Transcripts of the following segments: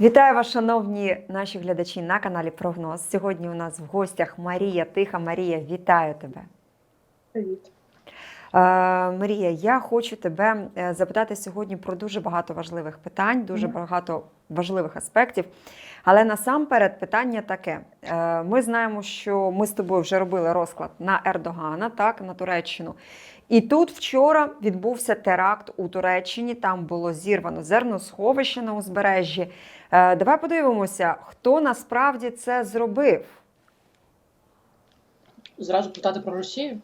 Вітаю вас, шановні наші глядачі на каналі Прогноз. Сьогодні у нас в гостях Марія Тиха. Марія, вітаю тебе. Привіт. Е, Марія, я хочу тебе е, запитати сьогодні про дуже багато важливих питань, дуже багато важливих аспектів. Але насамперед питання таке: Е, ми знаємо, що ми з тобою вже робили розклад на Ердогана, так, на Туреччину. І тут вчора відбувся теракт у Туреччині. Там було зірвано зерносховище на узбережжі. Е, Давай подивимося, хто насправді це зробив. Зразу питати про Росію.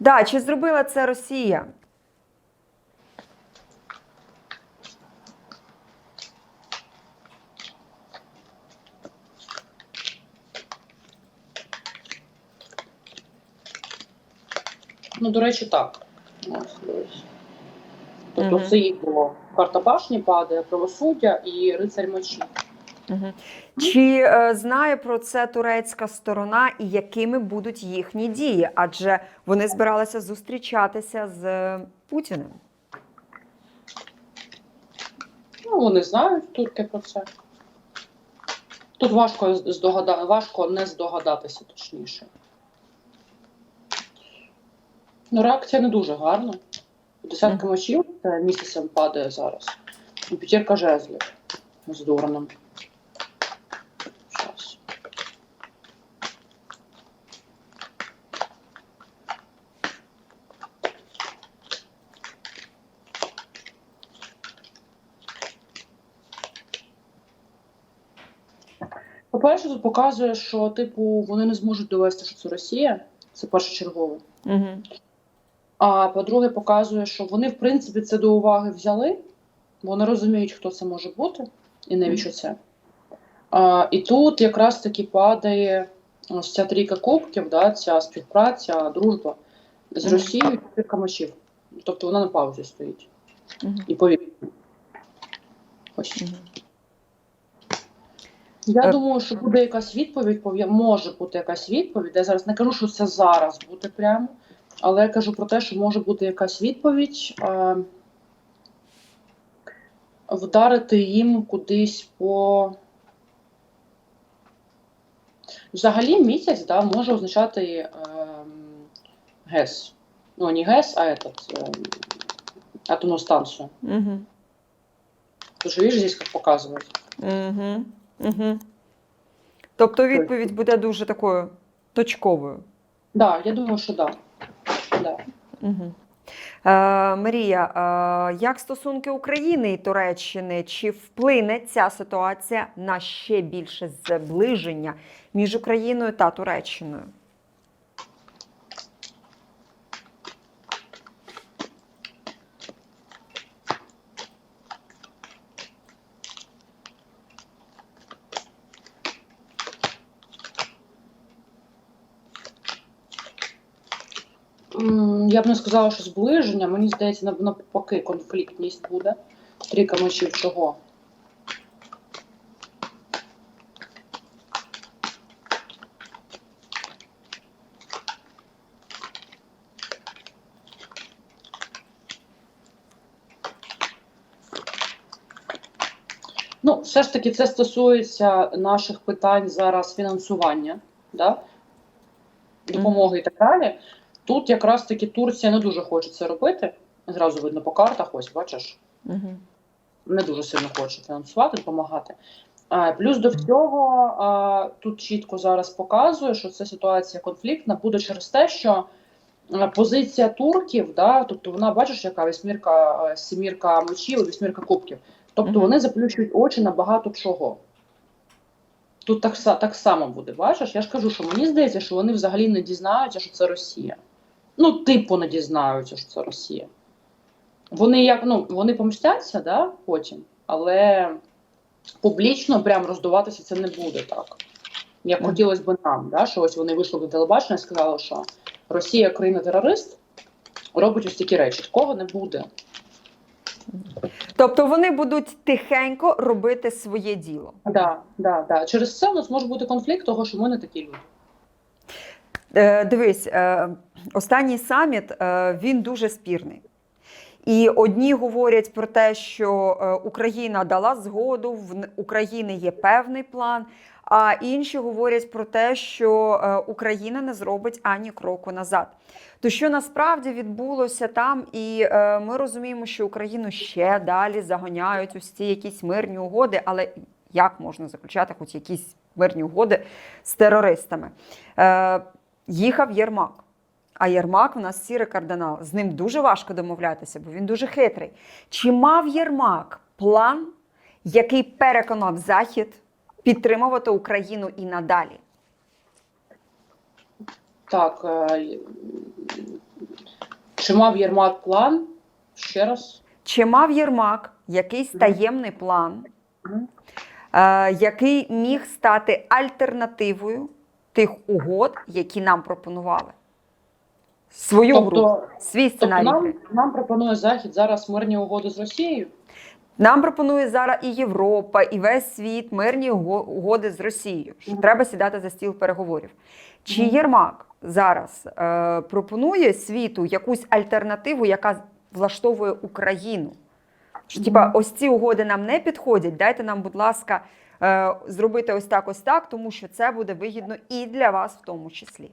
Да, чи зробила це Росія? Ну, до речі, так. Тобто Мгм. це їх було. Карта башні падає, правосуддя і рицарь мечі. Угу. Чи е, знає про це турецька сторона і якими будуть їхні дії? Адже вони збиралися зустрічатися з е, Путіним. Ну, вони знають турки про це. Тут важко здогада... важко не здогадатися точніше. Ну, реакція не дуже гарна. Десятка Мгм. мечів це місяцем падає зараз. І п'ятірка жезлів з Дораном. Щас. По-перше, тут показує, що типу вони не зможуть довести, що це Росія. Це першочергове. Угу. А по-друге, показує, що вони, в принципі, це до уваги взяли, вони розуміють, хто це може бути і навіщо це. А, і тут якраз таки падає ось ця трійка кубків, да, ця співпраця, дружба з Росією і трійка мечів. Тобто вона на паузі стоїть. І повільно. Ось. Я Е, думаю, що буде якась відповідь, може бути якась відповідь. Я зараз не кажу, що це зараз буде прямо, але я кажу про те, що може бути якась відповідь. Е, вдарити їм кудись по. Взагалі місяць да, може означати е, ГЕС. Ну, не ГЕС, а этот, е, атомну станцію. Угу. Що, видиш, здесь як показують. Угу. Угу. Тобто відповідь буде дуже такою точковою. Да, я думаю, що так. Да. Е, Марія, е, як стосунки України і Туреччини, чи вплине ця ситуація на ще більше зближення між Україною та Туреччиною? Я б не сказала, що зближення. Мені здається, навпаки, конфліктність буде. Трійка мечів чого? Ну, все ж таки, це стосується наших питань зараз фінансування, да? допомоги і так далі. Тут якраз таки Турція не дуже хоче це робити. Зразу видно по картах, ось бачиш, Угу. не дуже сильно хоче фінансувати, допомагати. А, плюс до всього а, тут чітко зараз показує, що ця ситуація конфліктна буде через те, що позиція турків, да, тобто вона бачиш, яка вісьмірка, сімірка мечів, вісьмірка кубків. Тобто Мгм. вони заплющують очі на багато чого. Тут так, так само буде, бачиш? Я ж кажу, що мені здається, що вони взагалі не дізнаються, що це Росія. Ну, типу, не дізнаються, що це Росія. Вони як, ну, вони помстяться, да, потім, але публічно прям роздуватися це не буде так. Як хотілося б нам, да, що ось вони вийшли до телебачення і сказали, що Росія країна-терорист робить ось такі речі. Такого не буде. Тобто вони будуть тихенько робити своє діло. Да, да, да. Через це у нас може бути конфлікт, того, що ми не такі люди. Е, Дивись, е, останній саміт е, він дуже спірний. І одні говорять про те, що Україна дала згоду, в України є певний план. А інші говорять про те, що Україна не зробить ані кроку назад. То що насправді відбулося там, і ми розуміємо, що Україну ще далі загоняють ось ці якісь мирні угоди, але як можна заключати хоч якісь мирні угоди з терористами? Їхав Єрмак. А Єрмак у нас сірий кардинал. З ним дуже важко домовлятися, бо він дуже хитрий. Чи мав Єрмак план, який переконав Захід підтримувати Україну і надалі? Так. е, Чи мав Єрмак план? Ще раз. Чи мав Єрмак якийсь таємний план, е, який міг стати альтернативою тих угод, які нам пропонували? Свою Тобто- групу, свій Тобто нам, нам пропонує Захід зараз мирні угоди з Росією. Нам пропонує зараз і Європа, і весь світ мирні угоди з Росією. що. Треба сідати за стіл переговорів. Чи. Єрмак зараз е, пропонує світу якусь альтернативу, яка влаштовує Україну? Що, типа, ось ці угоди нам не підходять. Дайте нам, будь ласка, зробити ось так, ось так, тому що це буде вигідно і для вас в тому числі.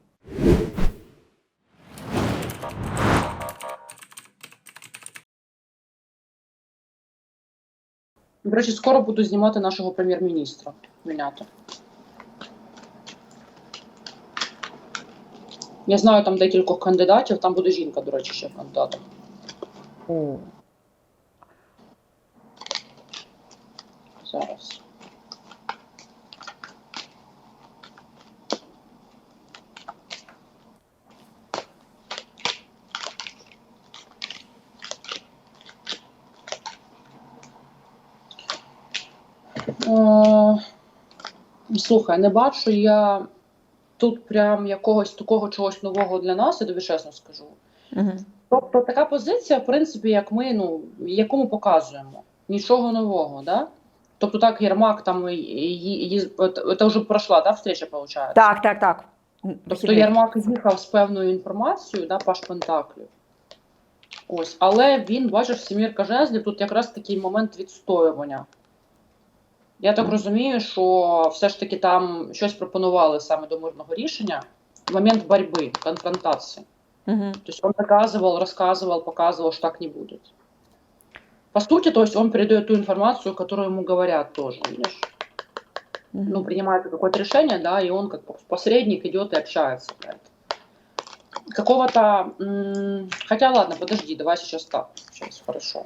До речі, скоро буду знімати нашого прем'єр-міністра. Міняти. Я знаю там декількох кандидатів, там буде жінка, до речі, ще кандидатом. Зараз. Е, Слухай, не бачу я тут прям якогось такого чогось нового для нас, я тобі чесно скажу. Угу. Тобто така позиція, в принципі, як ми, ну, яку ми показуємо. Нічого нового, да? Тобто так, Єрмак там це вже пройшла, да, встреча, виходить? Так, так, так. Тобто. Єрмак їхав з певною інформацією, да, Паш Пентаклів. Ось, але він, бачиш, Сімірка Жезлів, тут якраз такий момент відстоювання. Я так розумію, що все ж таки там щось пропонували саме до мирного рішення в момент боротьби, конфронтації. Мгм. То есть он доказывал, рассказывал, показывал, что так не будет. По сути, то есть он передает ту информацию, которую ему говорят тоже, видишь? Мгм. Ну, принимает какое-то решение, да, и он как посредник идет и общается. про это. Какого-то... м, Хотя, ладно, подожди, давай сейчас так. Сейчас, хорошо.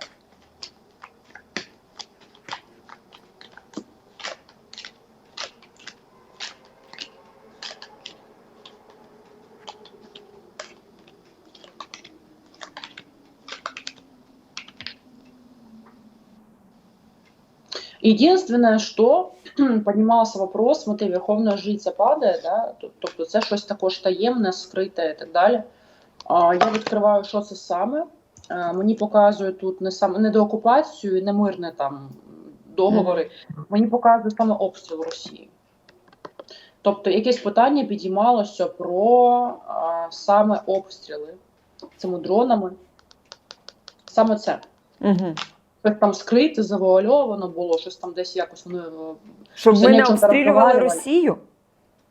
Единственное, что поднимался вопрос, смотри, Верховна Жриця падає, да? тоб- тобто це щось також таємне, скрите і так далі. А, Я відкриваю, що це саме. А, Мені показує тут не саме не деокупацію, не мирне там договори. Мені показує саме обстріл Росії. Тобто якесь питання підіймалося про а, саме обстріли цими дронами. Саме це. Мгм. Щось там скрите, завуальовано було, щось там десь якось вони е, Щоб Все ми не нічого обстрілювали розговаривали. Росію?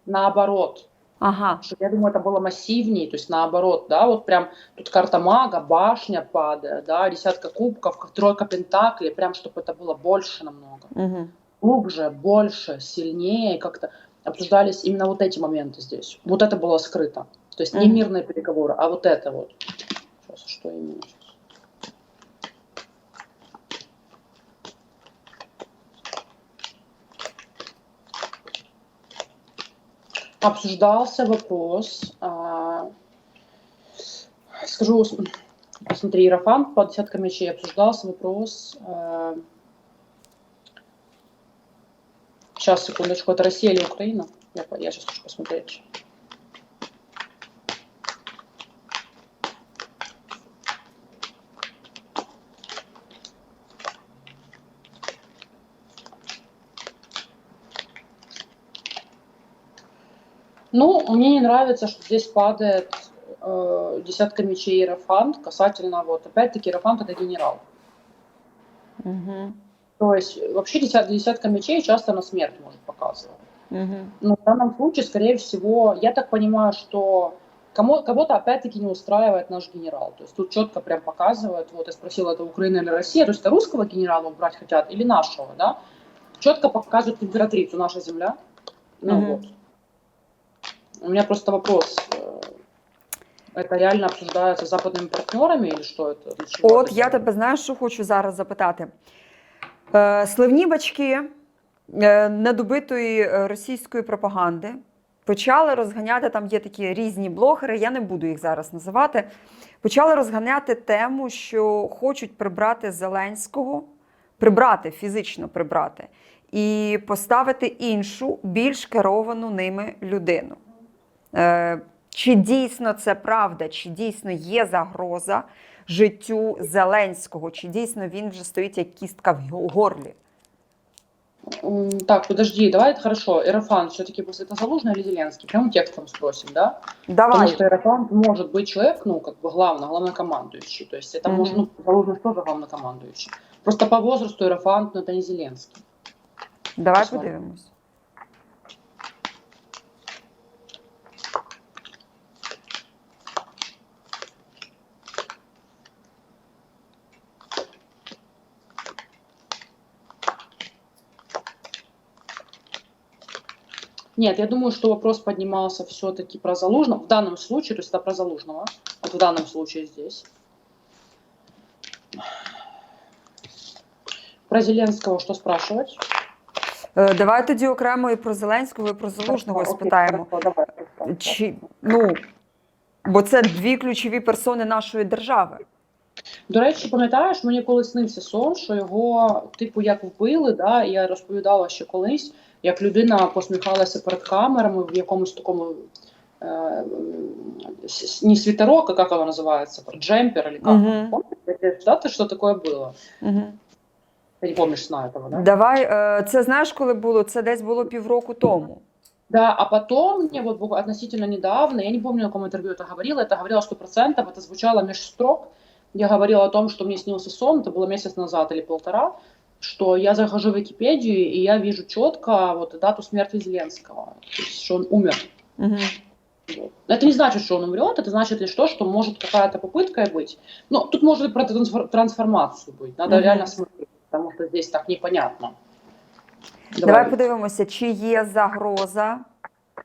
наоборот. Ага. Что, я думаю, это было массивнее, то есть наоборот, да, вот прям тут карта мага, башня падает, да, десятка кубков, как тройка пентаклей, прям чтобы это было больше намного. Угу. Глубже, больше, сильнее, как-то обсуждались именно вот эти моменты здесь. Вот это было скрыто. То есть не Мгм. мирные переговоры, а вот это вот. Сейчас, что именно Обсуждался вопрос, а, скажу, смотри, Иерофант по десяткам мечей, обсуждался вопрос, а, сейчас, секундочку, это Россия или Украина? Я, я сейчас хочу посмотреть. Ну, мне не нравится, что здесь падает э, десятка мечей Иерофант касательно, вот, опять-таки, Иерофант это генерал. Угу. То есть вообще десят, десятка мечей часто на смерть может показывать. Угу. Но в данном случае, скорее всего, я так понимаю, что кому, кого-то опять-таки не устраивает наш генерал. То есть тут четко прям показывают, вот я спросила, это Украина или Россия, то есть это русского генерала убрать хотят или нашего, да? Четко показывают императрицу, наша земля. Ну Мгм. вот. У меня просто вопрос. э, Это реально обсуждается с западными партнерами или что это? Для чего От это я делается? тебе знаєш, що хочу зараз запитати. Е, сливні бачки е, недобитої е, російської пропаганди почали розганяти, там є такі різні блогери, я не буду їх зараз називати. Почали розганяти тему, що хочуть прибрати Зеленського, прибрати, фізично прибрати, і поставити іншу, більш керовану ними людину. Е, Чи дійсно це правда, чи дійсно є загроза життю Зеленського, чи дійсно він вже стоїть як кістка в го- горлі? М, Так, подожди, давай, хорошо, Эрофан все-таки после это Залужный или Зеленский? Прям текстом спросим, да? Потому Давай. что Эрофан может быть человек, ну, как бы главный, главнокомандующий. То есть это Мгм. может, ну, Залужный тоже главнокомандующий. Просто по возрасту Эрофан, ну, это не Зеленский. Давай Посмотрим. подивимось. Нет, я думаю, что вопрос поднимался все-таки про Залужного. В данном случае, то есть это про Залужного. Вот в данном случае здесь. Про Зеленского что спрашивать? Е, Давай тоді окремо і про Зеленського, і про Залужного спитаємо. давай. Чи, ну, бо це дві ключові персони нашої держави. До речі, пам'ятаєш, мені колись снився сон, що його, типу, як вбили, да, я розповідала ще колись, як людина посміхалася перед камерами в якомусь такому е, с- не свитерок, а как оно называется, джемпер или как? Мгм. Помните, да, ты что такое было? Угу. Ты не помнишь сна этого, да? Давай, е, це знаєш, коли було? Це десь було півроку тому. Да, а потом мне вот буква- относительно недавно, я не помню, на каком интервью это говорила, это говорила сто процентов, это звучало меж строк. Я говорила о том, что мне снился сон, это было месяц назад или полтора, что я захожу в Википедию, и я вижу четко вот дату смерти Зеленского, то есть, что он умер. Угу. Вот. Это не значит, что он умрет, это значит лишь то, что может какая-то попытка быть. Но тут может и про трансфор- трансформацию быть. Надо Мгм. реально смотреть, потому что здесь так непонятно. Давай подивимося, чи є загроза,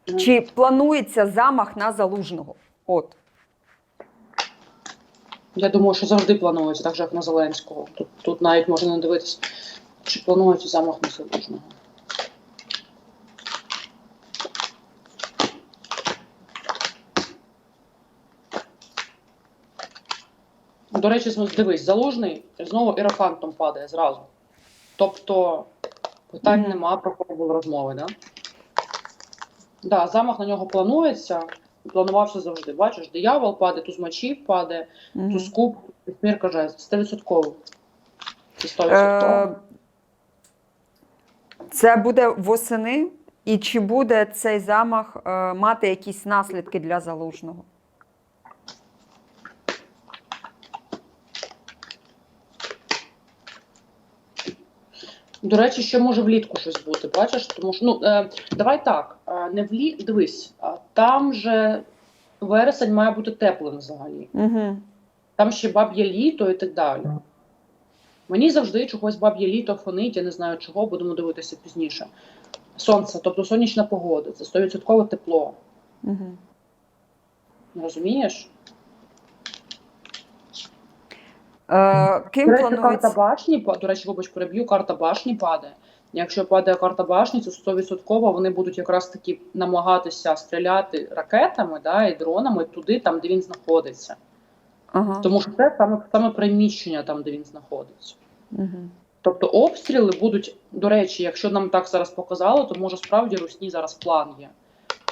Мгм. чи планується замах на залужного. От. Я думаю, що завжди планується, так же як на Зеленського. Тут, тут навіть можна не дивитися, чи планується замах на Залужного. До речі, дивись, залужний знову ірафантом падає зразу. Тобто питань нема про кого були розмови, да? Да, замах на нього планується, планувався завжди. Бачиш, диявол падає, туз мечів падає, Мгм. Туз куб, жезлів, 100%. Це 100%. Е, Це буде восени, і чи буде цей замах е, мати якісь наслідки для залужного? До речі, ще може влітку щось бути, бачиш? Тому що, ну, е, давай так, е, не влі... дивись, а, там же вересень має бути теплим взагалі. Угу. Там ще баб'є літо і так далі. Мені завжди чогось баб'є літо фонить, я не знаю чого, будемо дивитися пізніше. Сонце, тобто сонячна погода, це 100% тепло. Угу. Розумієш? Е, ким До речі, карта башні, до речі, вибач, переб'ю, карта башні падає. Якщо падає карта башні, то 100% вони будуть якраз таки намагатися стріляти ракетами да, і дронами туди, там, де він знаходиться. Ага. Тому що це саме, саме приміщення там, де він знаходиться. Угу. Тобто обстріли будуть, до речі, якщо нам так зараз показало, то може справді русні зараз план є.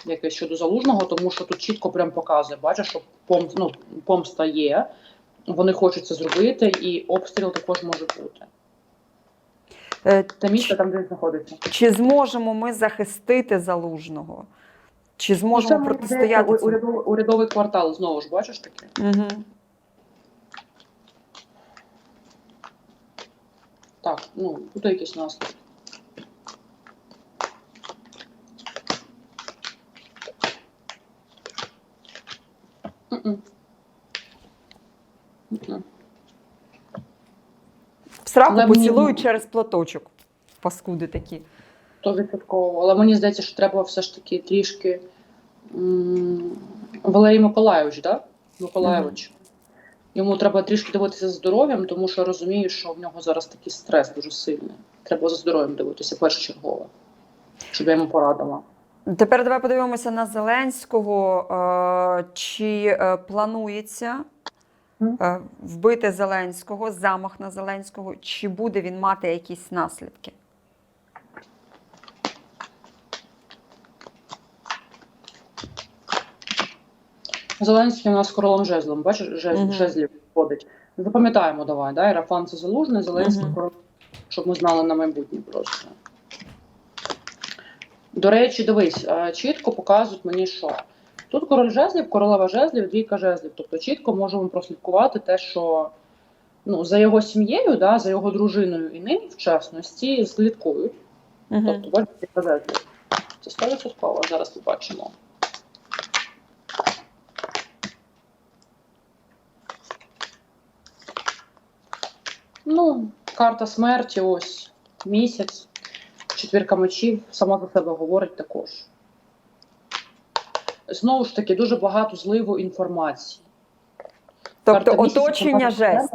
Якийсь щодо залужного, тому що тут чітко прям показує, бачиш, що пом, ну, помста є, вони хочуть це зробити, і обстріл також може бути. Е, Те місце там, де він знаходиться. Чи зможемо ми захистити залужного? Чи Ну, зможемо мені протистояти цьому? урядовий, урядовий квартал, знову ж бачиш таке? Угу. Так, ну, тут якісь наслідки. Мгм. Мгм. В сраку Але мені- поцілують через платочок. Паскуди такі. То відсотково. Але мені здається, що треба все ж таки трішки. Валерій Миколайович, так? Да? Миколайович. Йому треба трішки дивитися за здоров'ям, тому що розумію, що в нього зараз такий стрес дуже сильний. Треба за здоров'ям дивитися першочергово, щоб я йому порадила. Тепер давай подивимося на Зеленського. Е, Чи е, планується вбити Зеленського, замах на Зеленського, чи буде він мати якісь наслідки? Зеленський у нас королем жезлом, бачиш, жез, Мгм. жезлів ходить. Запам'ятаємо давай, да? Ірафан це залужний, Зеленський Мгм. король, щоб ми знали на майбутнє просто. До речі, дивись, е, чітко показують мені, що тут король жезлів, королева жезлів, двійка жезлів. Тобто чітко можемо прослідкувати те, що ну, за його сім'єю, да, за його дружиною і ним, в частності, слідкують. Угу. Тобто, бачите, жезлів. Це 100%, зараз побачимо. Ну, карта смерті, ось місяць, четвірка мечів, сама за себе говорить також. Знову ж таки, дуже багато зливу інформації. Тобто Карта оточення жесть.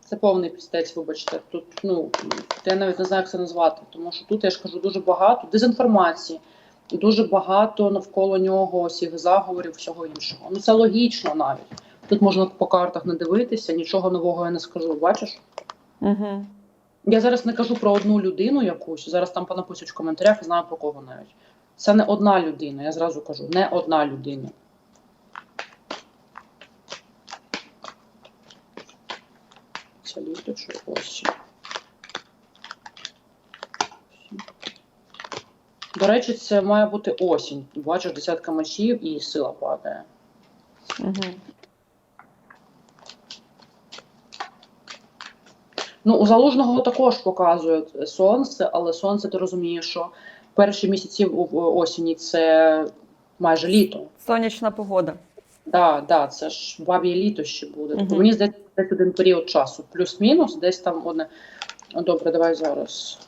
Це повний пістець, вибачте. Тут, ну, я навіть не знаю, як це назвати, тому що тут я ж кажу дуже багато дезінформації, дуже багато навколо нього всіх заговорів, всього іншого. Ну це логічно навіть. Тут можна по картах не дивитися, нічого нового я не скажу. Бачиш? Угу. Я зараз не кажу про одну людину якусь. Зараз там понапишуть в коментарях, я знаю про кого навіть. Це не одна людина, я зразу кажу, не одна людина. Це літо чи осінь. До речі, це має бути осінь. Бачиш, десятка мечів і сила падає. Угу. Ну, у залужного також показують сонце, але сонце, ти розумієш, що перші місяці в- осені це майже літо. Сонячна погода. Да, да, це ж баб'є літо ще буде. Тобто мені здається, десь один період часу, плюс-мінус, десь там одне. Добре, давай зараз.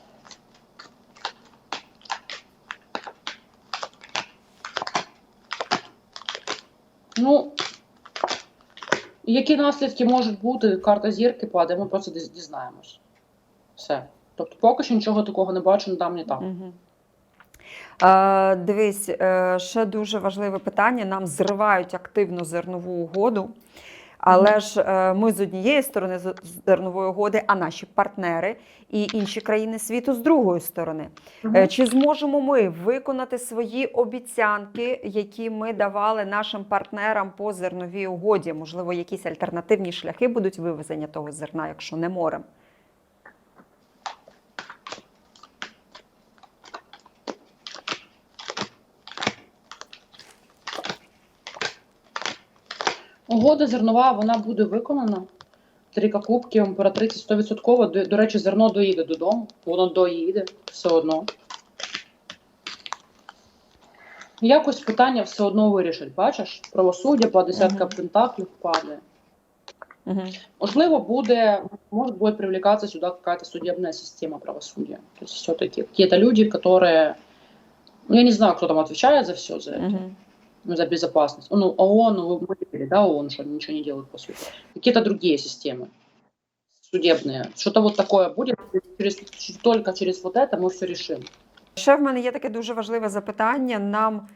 Ну, які наслідки можуть бути, карта зірки падає, ми про це дізнаємось. Все. Тобто, поки що нічого такого не бачу, не там, ні там. Е, дивись, е, ще дуже важливе питання. Нам зривають активно зернову угоду. Але ж е, ми з однієї сторони з- зернової угоди, а наші партнери і інші країни світу з другої сторони. Чи зможемо ми виконати свої обіцянки, які ми давали нашим партнерам по зерновій угоді? Можливо, якісь альтернативні шляхи будуть вивезення того зерна, якщо не морем? Угода зернова вона буде виконана. Трійка кубків, імператриця 100%. До, до речі, зерно доїде додому. Воно доїде все одно. Якось питання все одно вирішить. Бачиш, правосуддя, по десятка Мгм. пентаклів падає. Угу. Можливо, буде, может будет привлекаться сюда какая-то судебная система правосудия. То есть все-таки какие-то люди, которые, ну, я не знаю, кто там отвечает за все, за это, Угу. ну, за безопасность. Ну, ООН, ну, мы видели, да, ООН, что они ничего не делают, по сути. Какие-то другие системы судебные. Что-то вот такое будет, через, только через вот это мы все решим. Ще в мене є таке дуже важливе запитання. Нам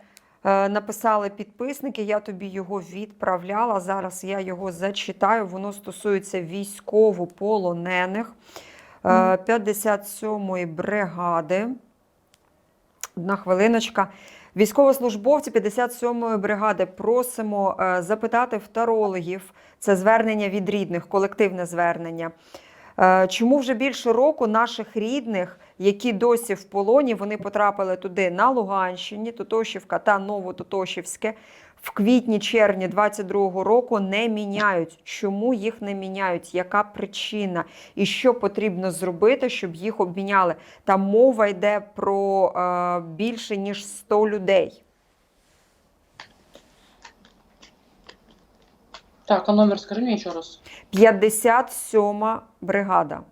е, написали підписники, я тобі його відправляла. Зараз я його зачитаю. Воно стосується військовополонених е, 57-ї бригади. Одна хвилиночка. Військовослужбовці 57-ї бригади просимо е, запитати в тарологів. Це звернення від рідних, колективне звернення. Е, Чому вже більше року наших рідних, які досі в полоні, вони потрапили туди на Луганщині, Тотошівка та Новототошівське, в квітні-червні 22-го року не міняють. Чому їх не міняють? Яка причина? І що потрібно зробити, щоб їх обміняли? Там мова йде про е, більше ніж 100 людей. Так, а номер скажи мне еще раз. 57 бригада.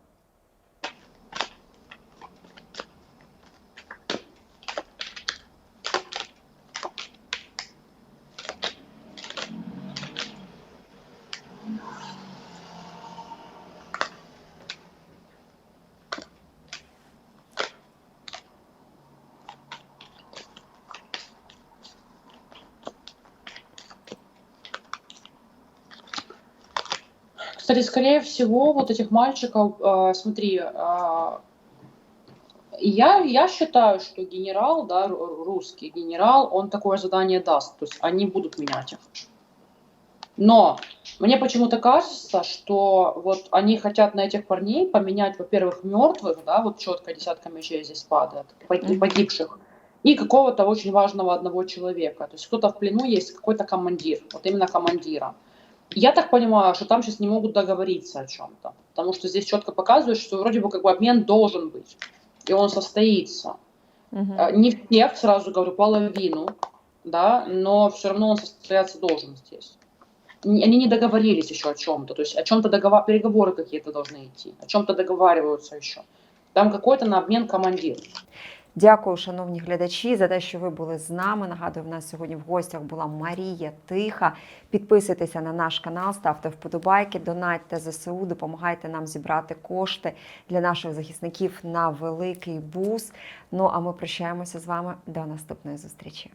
Кстати, скорее всего, вот этих мальчиков, э, смотри, э, я, я считаю, что генерал, да, ру- русский генерал, он такое задание даст, то есть они будут менять их. Но мне почему-то кажется, что вот они хотят на этих парней поменять, во-первых, мертвых, да, вот четко десятка мечей здесь падает, погибших, и какого-то очень важного одного человека. То есть кто-то в плену есть, какой-то командир, вот именно командира. Я так понимаю, что там сейчас не могут договориться о чем-то, потому что здесь четко показывают, что вроде бы как бы обмен должен быть, и он состоится. Э, Не всех, сразу говорю, половину, да, но все равно он состояться должен здесь. Они не договорились еще о чем-то, то есть о чем-то договор... переговоры какие-то должны идти, о чем-то договариваются еще. Там какой-то на обмен командир. Дякую, шановні глядачі, за те, що ви були з нами. Нагадую, в нас сьогодні в гостях була Марія Тиха. Підписуйтеся на наш канал, ставте вподобайки, донатьте ЗСУ, допомагайте нам зібрати кошти для наших захисників на великий бус. Ну а ми прощаємося з вами до наступної зустрічі.